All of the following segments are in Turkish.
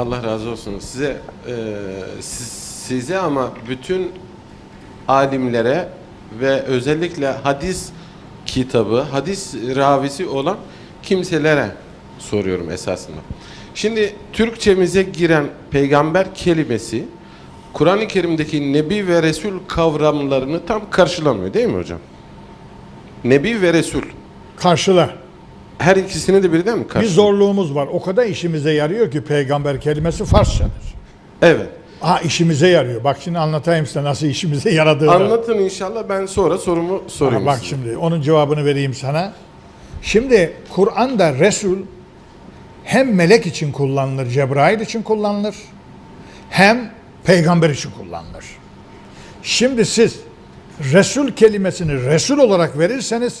Allah razı olsun. Size e, siz- size ama bütün alimlere ve özellikle hadis kitabı, hadis ravisi olan kimselere soruyorum esasında. Şimdi Türkçemize giren peygamber kelimesi Kur'an-ı Kerim'deki Nebi ve Resul kavramlarını tam karşılamıyor değil mi hocam? Nebi ve Resul. Karşıla. Her ikisini de birden mi Bir karşılıyor? zorluğumuz var. O kadar işimize yarıyor ki peygamber kelimesi Farsçadır. Evet. Ha işimize yarıyor. Bak şimdi anlatayım size nasıl işimize yaradığını. Anlatın inşallah ben sonra sorumu sorayım. Ha, bak size. şimdi onun cevabını vereyim sana. Şimdi Kur'an'da Resul hem melek için kullanılır, Cebrail için kullanılır. Hem peygamber için kullanılır. Şimdi siz Resul kelimesini Resul olarak verirseniz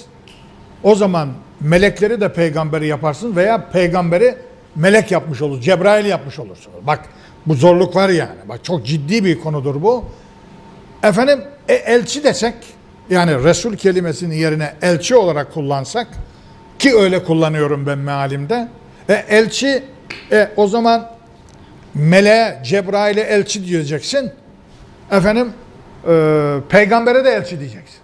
o zaman melekleri de peygamberi yaparsın veya peygamberi melek yapmış olur, Cebrail yapmış olursunuz. Bak bu zorluk var yani. Bak çok ciddi bir konudur bu. Efendim e, elçi desek yani Resul kelimesinin yerine elçi olarak kullansak ki öyle kullanıyorum ben mealimde. E, elçi e, o zaman meleğe Cebrail'e elçi diyeceksin. Efendim e, peygambere de elçi diyeceksin.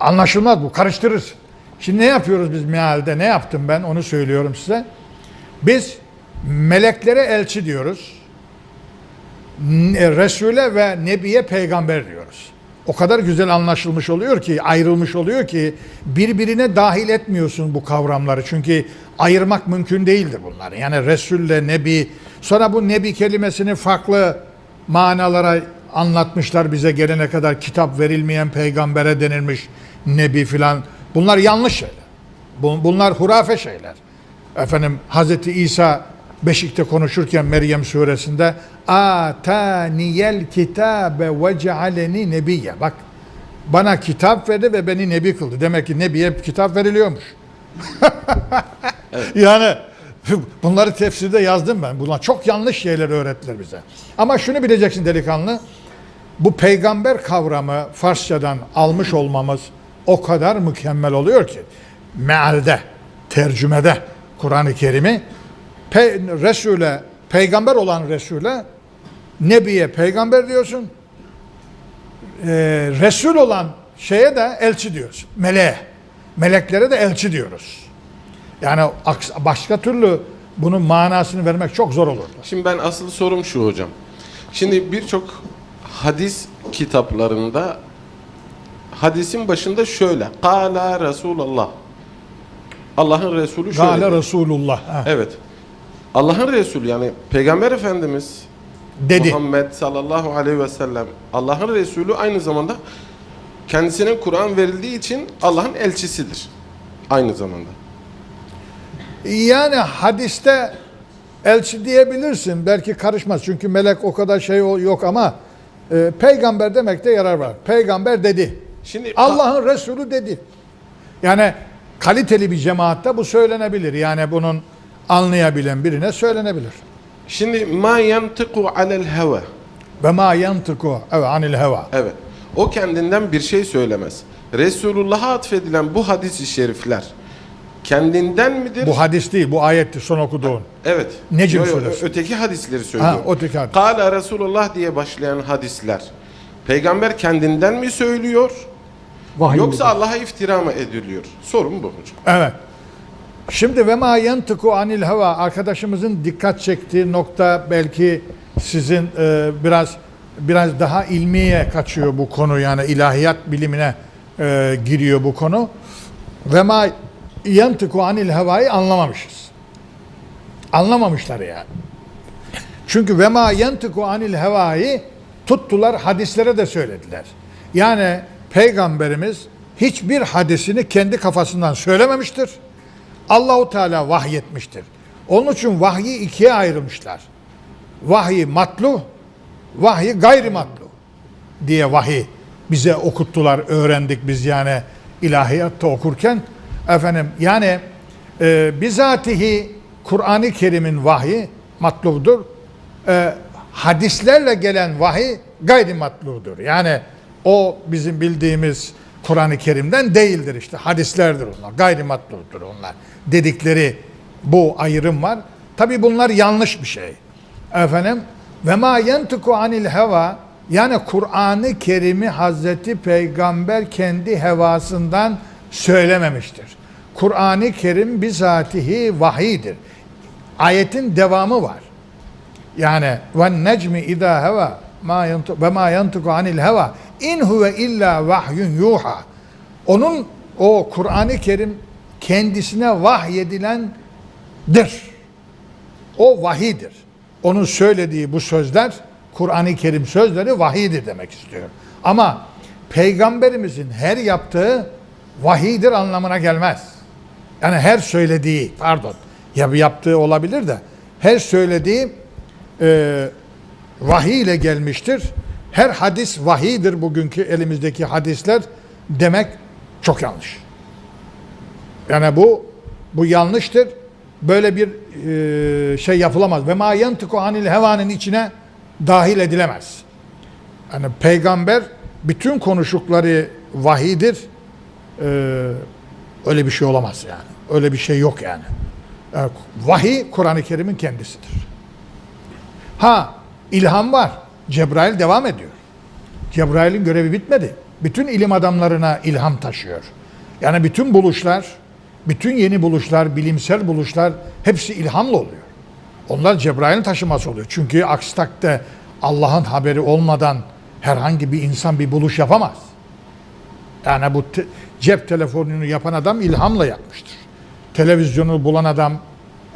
Anlaşılmaz bu karıştırırsın. Şimdi ne yapıyoruz biz mealde ne yaptım ben onu söylüyorum size. Biz meleklere elçi diyoruz. Ne- Resul'e ve Nebi'ye peygamber diyoruz. O kadar güzel anlaşılmış oluyor ki, ayrılmış oluyor ki birbirine dahil etmiyorsun bu kavramları. Çünkü ayırmak mümkün değildir bunları. Yani Resul'le Nebi, sonra bu Nebi kelimesini farklı manalara anlatmışlar bize gelene kadar kitap verilmeyen peygambere denilmiş Nebi filan. Bunlar yanlış şeyler. Bu- Bunlar hurafe şeyler. Efendim Hazreti İsa Beşik'te konuşurken Meryem suresinde ataniyel kitabe ve cealeni nebiyye. Bak bana kitap verdi ve beni nebi kıldı. Demek ki nebiye kitap veriliyormuş. Yani bunları tefsirde yazdım ben. Bunlar çok yanlış şeyler öğrettiler bize. Ama şunu bileceksin delikanlı. Bu peygamber kavramı Farsçadan almış olmamız o kadar mükemmel oluyor ki mealde, tercümede Kur'an-ı Kerim'i pe Resul'e, peygamber olan Resul'e Nebiye peygamber diyorsun. Ee, Resul olan şeye de elçi diyoruz. Meleğe. Meleklere de elçi diyoruz. Yani başka türlü bunun manasını vermek çok zor olurdu. Şimdi ben asıl sorum şu hocam. Şimdi birçok hadis kitaplarında hadisin başında şöyle. Kala Resulullah. Allah'ın Resulü şöyle. Dedi. Resulullah. Ha, Evet. Allah'ın Resulü yani Peygamber Efendimiz Dedi. Muhammed sallallahu aleyhi ve sellem Allah'ın Resulü aynı zamanda kendisine Kur'an verildiği için Allah'ın elçisidir. Aynı zamanda. Yani hadiste elçi diyebilirsin. Belki karışmaz. Çünkü melek o kadar şey yok ama e, peygamber demekte yarar var. Peygamber dedi. Şimdi Allah'ın Resulü dedi. Yani kaliteli bir cemaatte bu söylenebilir. Yani bunun anlayabilen birine söylenebilir. Şimdi ma yantiku alel heva. Ve ma yantıku evet anil heva. Evet. O kendinden bir şey söylemez. Resulullah'a atfedilen bu hadis-i şerifler kendinden midir? Bu hadis değil, bu ayetti son okuduğun. evet. Necim suresi. Öteki hadisleri söylüyor. Ha, öteki hadis. Kala Resulullah diye başlayan hadisler. Peygamber kendinden mi söylüyor? Yoksa Allah'a iftira mı ediliyor? Sorun bu hocam. Evet. Şimdi ve ma yantıku anil heva arkadaşımızın dikkat çektiği nokta belki sizin e, biraz biraz daha ilmiye kaçıyor bu konu yani ilahiyat bilimine e, giriyor bu konu. Ve ma yantıku anil hevayı anlamamışız. Anlamamışlar yani. Çünkü ve ma yantıku anil hevayı tuttular hadislere de söylediler. Yani peygamberimiz hiçbir hadisini kendi kafasından söylememiştir. Allahu Teala vahyetmiştir. Onun için vahyi ikiye ayrılmışlar. Vahyi matlu, vahyi gayri matlu diye vahiy bize okuttular, öğrendik biz yani ilahiyatta okurken. Efendim yani e, bizatihi Kur'an-ı Kerim'in vahyi matlubdur. E, hadislerle gelen vahiy gayri matludur. Yani o bizim bildiğimiz Kur'an-ı Kerim'den değildir işte. Hadislerdir onlar. Gayri matludur onlar. Dedikleri bu ayrım var. Tabi bunlar yanlış bir şey. efendim ve ma yentuku anil heva yani Kur'an-ı Kerim'i Hazreti Peygamber kendi hevasından söylememiştir. Kur'an-ı Kerim bizatihi vahidir. Ayetin devamı var. Yani ve necmi izâ heva ma yantu ve ma yantuku anil heva in huve illa vahyun yuha. Onun o Kur'an-ı Kerim kendisine vahyedilendir. O vahidir. Onun söylediği bu sözler Kur'an-ı Kerim sözleri vahidir demek istiyor. Ama peygamberimizin her yaptığı vahidir anlamına gelmez. Yani her söylediği pardon ya yaptığı olabilir de her söylediği e, vahiy ile gelmiştir. Her hadis vahidir bugünkü elimizdeki hadisler demek çok yanlış. Yani bu bu yanlıştır. Böyle bir e, şey yapılamaz. Ve ma yantiku anil hevanın içine dahil edilemez. Yani peygamber bütün konuşukları vahidir. E, öyle bir şey olamaz yani. Öyle bir şey yok yani. Yani vahiy Kur'an-ı Kerim'in kendisidir. Ha ilham var. Cebrail devam ediyor. Cebrail'in görevi bitmedi. Bütün ilim adamlarına ilham taşıyor. Yani bütün buluşlar, bütün yeni buluşlar, bilimsel buluşlar hepsi ilhamla oluyor. Onlar Cebrail'in taşıması oluyor. Çünkü aksi takdirde Allah'ın haberi olmadan herhangi bir insan bir buluş yapamaz. Yani bu te- cep telefonunu yapan adam ilhamla yapmıştır. Televizyonu bulan adam,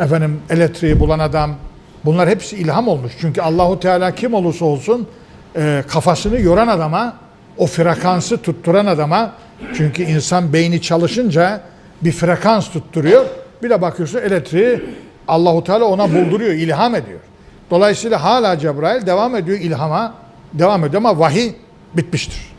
efendim elektriği bulan adam, bunlar hepsi ilham olmuş. Çünkü Allahu Teala kim olursa olsun e, kafasını yoran adama, o frekansı tutturan adama, çünkü insan beyni çalışınca bir frekans tutturuyor. Bir de bakıyorsun elektriği Allahu Teala ona bulduruyor, ilham ediyor. Dolayısıyla hala Cebrail devam ediyor ilhama, devam ediyor ama vahiy bitmiştir.